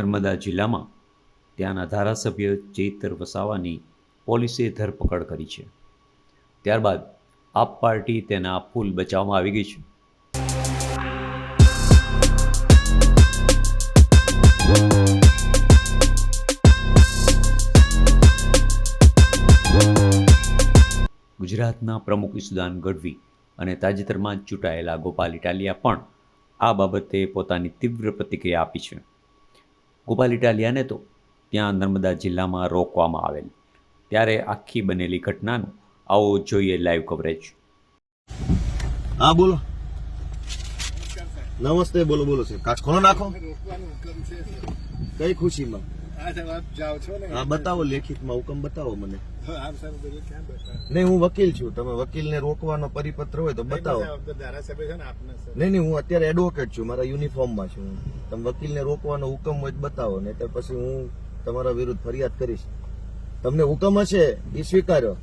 નર્મદા જિલ્લામાં ત્યાંના ધારાસભ્ય ચેતર વસાવાની પોલીસે ધરપકડ કરી છે. ત્યારબાદ આપ પાર્ટી તેના ફૂલ બચાવમાં આવી ગઈ છે. ગુજરાતના પ્રમુખ ઈસુદાન ગઢવી અને તાજેતરમાં ચૂંટાયેલા ગોપાલ ઇટાલિયા પણ આ બાબતે પોતાની તીવ્ર પ્રતિક્રિયા આપી છે. ગોપાલ ઇટાલિયાને તો ત્યાં નર્મદા જિલ્લામાં રોકવામાં આવેલ. ત્યારે આખી બનેલી ઘટનાનું આવો જોઈએ લાઈવ કવરેજ હા બોલો. નમસ્તે બોલો બોલો છે કાચ ખોલો નાખો. રોકવાનો હુકમ છે કઈ ખુશીમાં? આ જબ આપ જાઓ છો ને. હા બતાવો લેખિતમાં હુકમ બતાવો મને. નહીં હું વકીલ છું. તમે વકીલને રોકવાનો પરિપત્ર હોય તો બતાવો. નહીં, નહીં હું અત્યારે એડવોકેટ છું. મારા યુનિફોર્મમાં છું. તમે વકીલને રોકવાનો હુકમ હોય તો બતાવો. ને તો પછી હું તમારા વિરુદ્ધ ફરિયાદ કરીશ. તમને હુકમ હશે એ સ્વીકાર્યો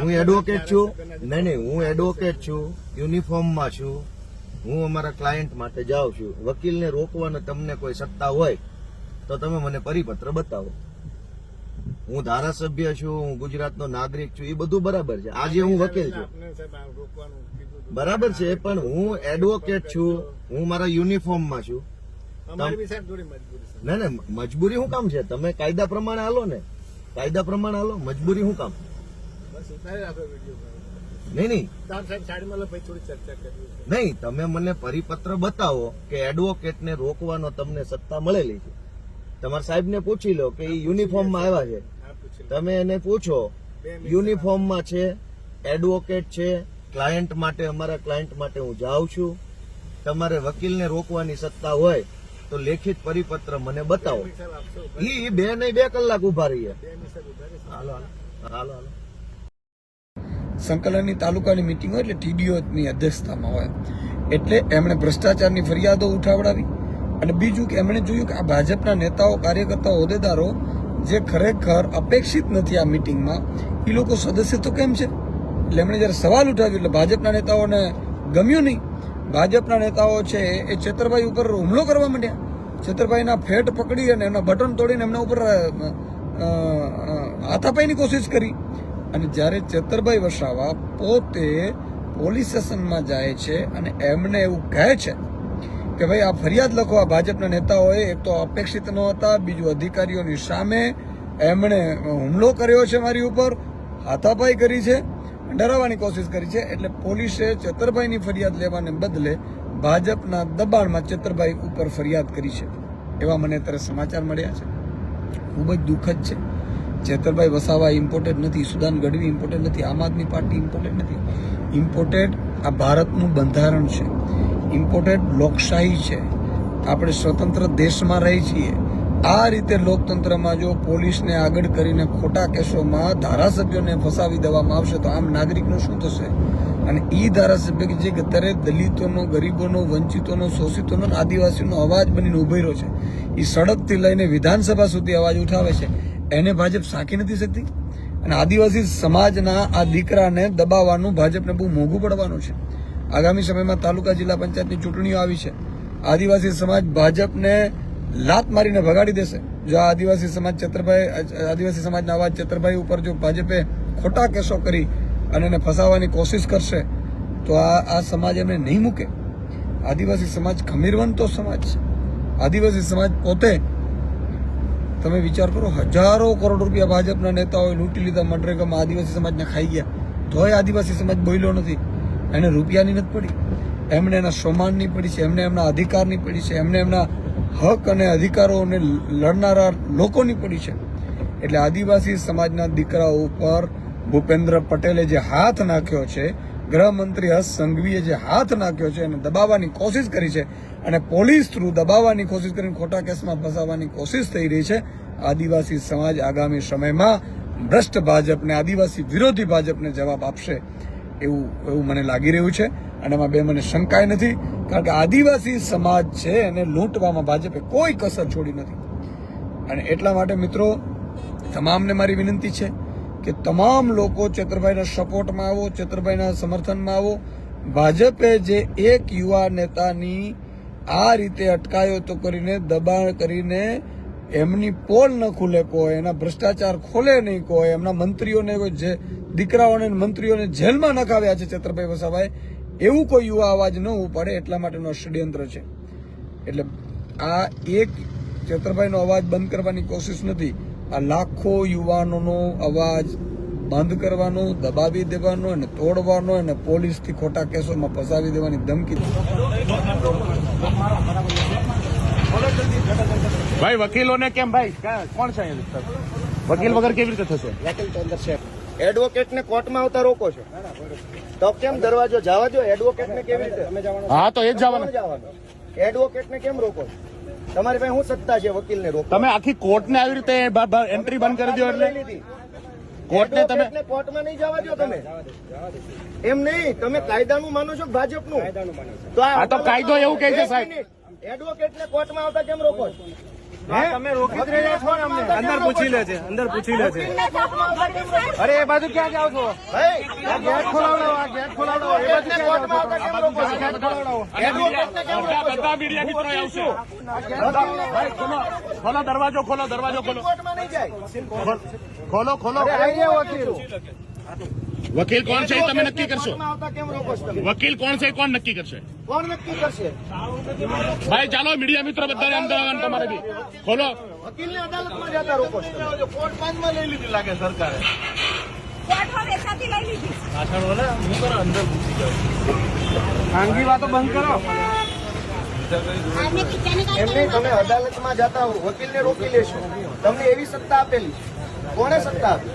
હું એડવોકેટ છું. નહીં નહીં હું એડવોકેટ છું. યુનિફોર્મમાં છું. હું અમારા ક્લાયન્ટ માટે જાઉં છું. વકીલને રોકવાનો તમને કોઈ સત્તા હોય તો તમે મને પરિપત્ર બતાવો. હું ધારાસભ્ય છું હું ગુજરાતનો નાગરિક છું એ બધું બરાબર છે. આજે હું વકીલ છું. બરાબર છે પણ હું એડવોકેટ છું હું મારા યુનિફોર્મમાં છું. ના ના મજબૂરી શું કામ છે? તમે કાયદા પ્રમાણે હાલો ને. કાયદા પ્રમાણે હાલો મજબૂરી શું કામ? નહીં નહીં. નહીં તમે મને પરિપત્ર બતાવો કે એડવોકેટને રોકવાનો તમને સત્તા મળેલી છે. તમારા સાહેબને પૂછી લો કે એ યુનિફોર્મમાં આવ્યા છે. તમે એને પૂછો યુનિફોર્મમાં છે એડવોકેટ છે ક્લાયન્ટ માટે અમારા ક્લાયન્ટ માટે હું જાઉં છું. તમારે વકીલને રોકવાની સત્તા હોય તો લેખિત પરિપત્ર મને બતાવો. ઈ બે નહીં બે કલાક ઊભા રહીએ. હાલો હાલો. હાલો સંકલનની તાલુકાની મિટિંગ હોય એટલે ટીડીઓની અધ્યક્ષતામાં હોય. એટલે એમણે ભ્રષ્ટાચારની ફરિયાદો ઉઠાવડાવી અને બીજું કે એમણે જોયું કે આ ભાજપના નેતાઓ કાર્યકર્તાઓ હોદ્દેદારો જે ખરેખર અપેક્ષિત નથી આ મિટિંગમાં એ લોકો સદસ્ય તો કેમ છે? એટલે એમણે જ્યારે સવાલ ઉઠાવ્યો એટલે ભાજપના નેતાઓને ગમ્યું નહીં. ભાજપના નેતાઓ છે એ છેતરભાઈ ઉપર હુમલો કરવા માંડ્યા. છેતરભાઈના ફેટ પકડી અને એમના બટન તોડીને એમના ઉપર હાથાપાઈની કોશિશ કરી. અને જ્યારે છેતરભાઈ વસાવા પોતે પોલીસ સ્ટેશનમાં જાય છે અને એમને એવું કહે છે કે ભાઈ, આ ફરિયાદ લખો, આ ભાજપના નેતાઓએ, એક તો અપેક્ષિત ન હતા, બીજું અધિકારીઓની સામે એમણે હુમલો કર્યો છે મારી ઉપર, હાથાપાઈ કરી છે, ડરાવવાની કોશિશ કરી છે, એટલે પોલીસે ચતરભાઈની ફરિયાદ લેવાને બદલે ભાજપના દબાણમાં ચેતરભાઈ ઉપર ફરિયાદ કરી છે. એવા મને અત્યારે સમાચાર મળ્યા છે. ખૂબ જ દુઃખદ છે. ચેતરભાઈ વસાવા ઇમ્પોર્ટેડ નથી, સુદાન ગઢવી ઇમ્પોર્ટેડ નથી, આમ આદમી પાર્ટી ઇમ્પોર્ટેડ નથી. ઇમ્પોર્ટેડ આ ભારતનું બંધારણ છે. ઇમ્પોર્ટેડ લોકશાહી છે. આપણે સ્વતંત્ર દેશમાં રહી છીએ. આ રીતે લોકતંત્રમાં જો પોલીસને આગળ કરીને ખોટા કેસોમાં ધારાસભ્યોને ફસાવી દેવામાં આવશે તો આમ નાગરિકનું શું થશે? અને એ ધારાસભ્ય કે જે અત્યારે દલિતોનો, ગરીબોનો, વંચિતોનો, શોષિતોનો આદિવાસીનો અવાજ બનીને ઊભી રહ્યો છે એ સડકથી લઈને વિધાનસભા સુધી અવાજ ઉઠાવે છે. એને ભાજપ સાંકી નથી શકતી? અને આદિવાસી સમાજના આ દીકરાને દબાવવાનું ભાજપને બહુ મોંઘું પડવાનું છે. આગામી સમયમાં તાલુકા જિલ્લા પંચાયતની ચૂંટણીઓ આવી છે. આદિવાસી સમાજ ભાજપને લાત મારીને ભગાડી દેશે. જો આદિવાસી સમાજ ચત્રભાઈ આદિવાસી સમાજના અવાજ ચત્રભાઈ ઉપર જો ભાજપે ખોટા કેસો કરી અને એને ફસાવવાની કોશિશ કરશે, તો આ આ સમાજ એમને નહીં મૂકે. આદિવાસી સમાજ ખમીરવંતો સમાજ છે. આદિવાસી સમાજ પોતે, તમે વિચાર કરો, હજારો કરોડ રૂપિયા ભાજપના નેતાઓએ લૂંટી લીધા મનરેગામાં આદિવાસી સમાજને ખાઈ ગયા. તોય આદિવાસી સમાજ બોલ્યો નથી. એને રૂપિયાની નથી પડી. એમને એના સોમાનની પડી છે એમને એમના અધિકારની પડી છે એમને એમના હક અને અધિકારોને લડનારા લોકોની પડી છે. એટલે આદિવાસી સમાજના દીકરાઓ ઉપર ભૂપેન્દ્ર પટેલે જે હાથ નાખ્યો છે, ગૃહમંત્રી હર્ષ સંઘવીએ જે હાથ નાખ્યો છે, એને દબાવવાની કોશિશ કરી છે અને પોલીસ થ્રુ દબાવવાની કોશિશ કરીને ખોટા કેસમાં ફસાવવાની કોશિશ થઈ રહી છે. આદિવાસી સમાજ આગામી સમયમાં ભ્રષ્ટ ભાજપને, આદિવાસી વિરોધી ભાજપને જવાબ આપશે. એવું એવું મને લાગી રહ્યું છે અને એમાં બે મને શંકાય નથી, કારણ કે આદિવાસી સમાજ છે એને લૂંટવામાં ભાજપે કોઈ કસર છોડી નથી. અને એટલા માટે મિત્રો, તમામને મારી વિનંતી છે કે તમામ લોકો ચેતરભાઈના સપોર્ટમાં આવો, ચેતરભાઈના સમર્થનમાં આવો. ભાજપે જે એક યુવા નેતાની આ રીતે અટકાયો તો કરીને દબાણ કરીને એમની પોલ ન ખુલે કોઈ, એના ભ્રષ્ટાચાર ખોલે નહીં કોઈ, એમના મંત્રીઓને કોઈ જે, દીકરાઓને મંત્રીઓને જેલમાં નખાવ્યા છે છત્રભાઈ વસાભાઈ એવું કોઈ યુવા અવાજ ન ઉપાડે એટલા માટેનો ષડયંત્ર છે. એટલે આ એક છત્રભાઈનો અવાજ બંધ કરવાની કોશિશ નથી, આ લાખો યુવાનોનો અવાજ બંધ કરવાનો, દબાવી દેવાનો અને તોડવાનો અને પોલીસથી ખોટા કેસોમાં ફસાવી દેવાની ધમકી. ભાઈ વકીલોને કેમ ભાઈ? કોણ છે વકીલ વગર કેવી રીતે થશે? એડવોકેટ ને કોર્ટમાં આવતા રોકો છો. તો કેમ દરવાજો જવા દો એડવોકેટને કેવી રીતે? હા તો એ જ જવાનું. એડવોકેટ ને કેમ રોકો છો? તમારી પાસે શું સત્તા છે વકીલને રોકો તમે આખી કોર્ટને આવી રીતે એન્ટ્રી બંધ કરી દો એટલે? કોર્ટ લીધી. કોર્ટને તમે કોર્ટમાં નહીં જવા દો તમે. એમ નહીં તમે કાયદાનું માનો છો ભાજપનું? તો આ તો કાયદો એવું કહે છે, સાહેબ. એડવોકેટને કોર્ટમાં આવતા કેમ રોકો છો? તમે રોકી જ રહ્યા છો ને અમને? અંદર પૂછી લે છે? અંદર પૂછી લે છે. અરે એ બાજુ ક્યાં જાવ છો? ગેટ ખોલાવડાવો આ ગેટ ખોલાવડાવો એ બાજુ ક્યાં જાઓ છો? ગેટ ખોલાવડાવો બધા બધા મીડિયા મિત્રો આવશે. ભાઈ ખોલો ખોલો દરવાજો ખોલો દરવાજો ખોલો. કોર્ટમાં નહીં જાય. ખોલ- ખોલો ખોલો. આઈ ગયા વકીલ. વકીલ કોણ છે તમે નક્કી કરશો. કોર્ટમાં આવતા કેમ રોકો છો તમે? વકીલ કોણ છે કોણ નક્કી કરશે? કોણ નક્કી કરશે? ભાઈ ચાલો મીડિયા મિત્રો બધાને અંદર આવવાનું તમારે બી ખોલો. વકીલને અદાલતમાં જતા રોકો. કોર્ટ પાંચમાં લઈ લીધી લાગે સરકારે. ખાનગી વાતો બંધ કરો. એમને કિચન એમ તમે અદાલતમાં જતા હો વકીલને રોકી લેશો. તમને એવી સત્તા આપેલી. કોને સત્તા આપી?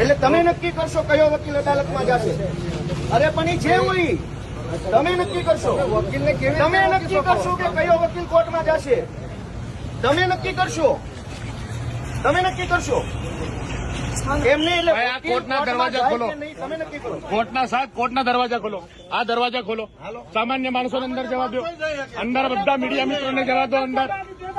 એટલે તમે નક્કી કરશો કયો વકીલ અદાલતમાં જશે? અરે પણ એ જે હોય તમે નક્કી કરશો. વકીલને કેવી તમે નક્કી કરશો કે કયો વકીલ કોર્ટમાં જશે? તમે નક્કી કરશો? તમે નક્કી કરશો? એમ એટલે ભાઈ, આ વકીલ કોર્ટના દરવાજા ખોલો. તમે નક્કી કરો. કોર્ટના સાથ કોર્ટના દરવાજા ખોલો. આ દરવાજા ખોલો. સામાન્ય માણસોને અંદર જવા દો. અંદર બધા મીડિયા મિત્રોને જવા દો અંદર.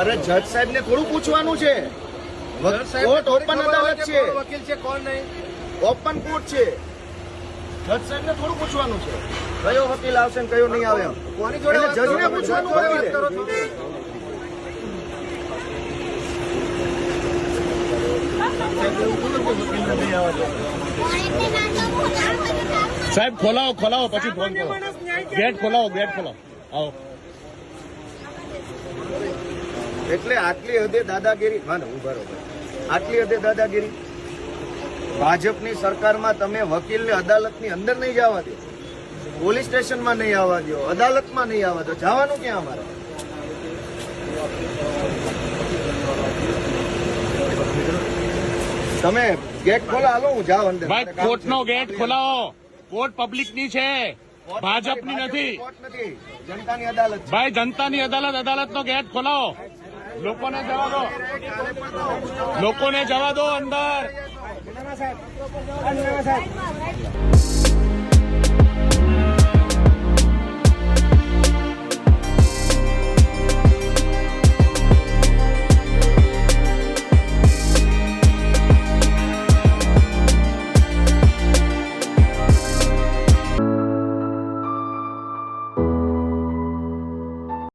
અરે જજ સાહેબ ને થોડું પૂછવાનું છે. કોર્ટ ઓપન અદાલત છે. વકીલ છે કોણ નહીં? ઓપન કોર્ટ છે. જજ સાહેબ ને થોડું પૂછવાનું છે. કયો વકીલ આવશે ને કયો નહીં આવે કોની જોડે જજને પૂછવાનું વાત કરો સાહેબ ખોલાવો ખોલાવો પછી ફોન કરો. ગેટ ખોલાવો ગેટ ખોલાવો. આવો. એટલે આટલી હદે દાદાગીરી હા ને ઊભા રહો આટલી હદે દાદાગીરી? ભાજપની સરકારમાં તમે વકીલને અદાલતની અંદર નહીં જવા દો. પોલીસ સ્ટેશનમાં નહીં આવવા દો. અદાલતમાં નહીં આવવા દો. જવાનું ક્યાં અમારે? તમે ગેટ ખોલા હાલો હું જાઉં અંદર. કોર્ટનો ગેટ ખોલાવો. કોર્ટ પબ્લિકની છે. ભાજપની નથી જનતાની અદાલત ભાઈ જનતાની અદાલત અદાલતનો ગેટ ખોલાવો. લોકોને જવા દો. લોકોને જવા દો અંદર.